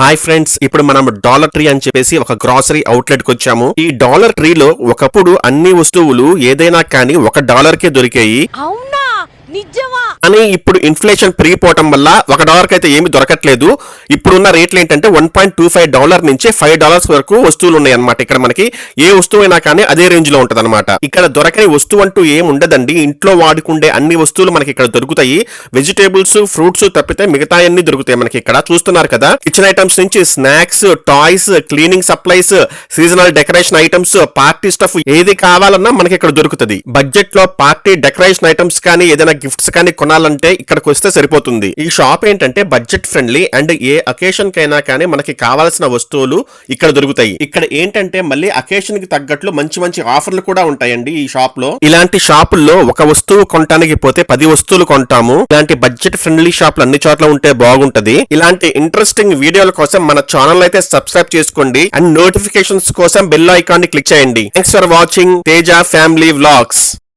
Hi friends ఇప్పుడు మనం dollar tree అని చెప్పేసి ఒక గ్రాసరీ అవుట్లెట్కి వచ్చాము. ఈ డాలర్ ట్రీలో ఒకప్పుడు అన్ని వస్తువులు ఏదైనా కానీ ఒక డాలర్ కే దొరికాయి. అవును. కానీ ఇప్పుడు ఇన్ఫ్లేషన్ పెరిగిపోవటం వల్ల ఒక డాలర్కి అయితే ఏమి దొరకట్లేదు. ఇప్పుడున్న రేట్లు ఏంటంటే one point two five dollar నుంచి ఫైవ్ డాలర్స్ వరకు వస్తువులు ఉన్నాయి అనమాట ఇక్కడ మనకి ఏ వస్తువు అయినా కానీ అదే రేంజ్లో ఉంటది ఇక్కడ దొరకని వస్తువు అంటూ ఏం ఉండదండి. ఇంట్లో వాడుకుండే అన్ని వస్తువులు మనకి ఇక్కడ దొరుకుతాయి. వెజిటేబుల్స్ ఫ్రూట్స్ తప్పితే మిగతా అన్ని దొరుకుతాయి మనకి ఇక్కడ. చూస్తున్నారు కదా కిచెన్ ఐటమ్స్ నుంచి snacks toys cleaning supplies seasonal decoration items party stuff ఏది కావాలన్నా మనకి ఇక్కడ దొరుకుతుంది. బడ్జెట్లో పార్టీ డెకరేషన్ ఐటమ్స్ కానీ ఏదైనా గిఫ్ట్స్ కానీ కొనాలంటే ఇక్కడికి వస్తే సరిపోతుంది. ఈ షాప్ ఏంటంటే budget friendly and a occasion కైనా కానీ మనకి కావాల్సిన వస్తువులు ఇక్కడ దొరుకుతాయి. ఇక్కడ ఏంటంటే మళ్ళీ అకేషన్కి తగ్గట్లు మంచి మంచి ఆఫర్లు కూడా ఉంటాయండి ఈ షాప్లో ఇలాంటి షాపుల్లో ఒక వస్తువు కొనడానికి పోతే పది వస్తువులు కొంటాము. ఇలాంటి బడ్జెట్ ఫ్రెండ్లీ షాపులు అన్ని చోట్ల ఉంటే బాగుంటది. ఇలాంటి ఇంట్రెస్టింగ్ వీడియోల కోసం మన ఛానల్ అయితే సబ్స్క్రైబ్ చేసుకోండి. అండ్ నోటిఫికేషన్స్ కోసం బెల్ ఐకాన్ని క్లిక్ చేయండి. Thanks for watching Teja family vlogs.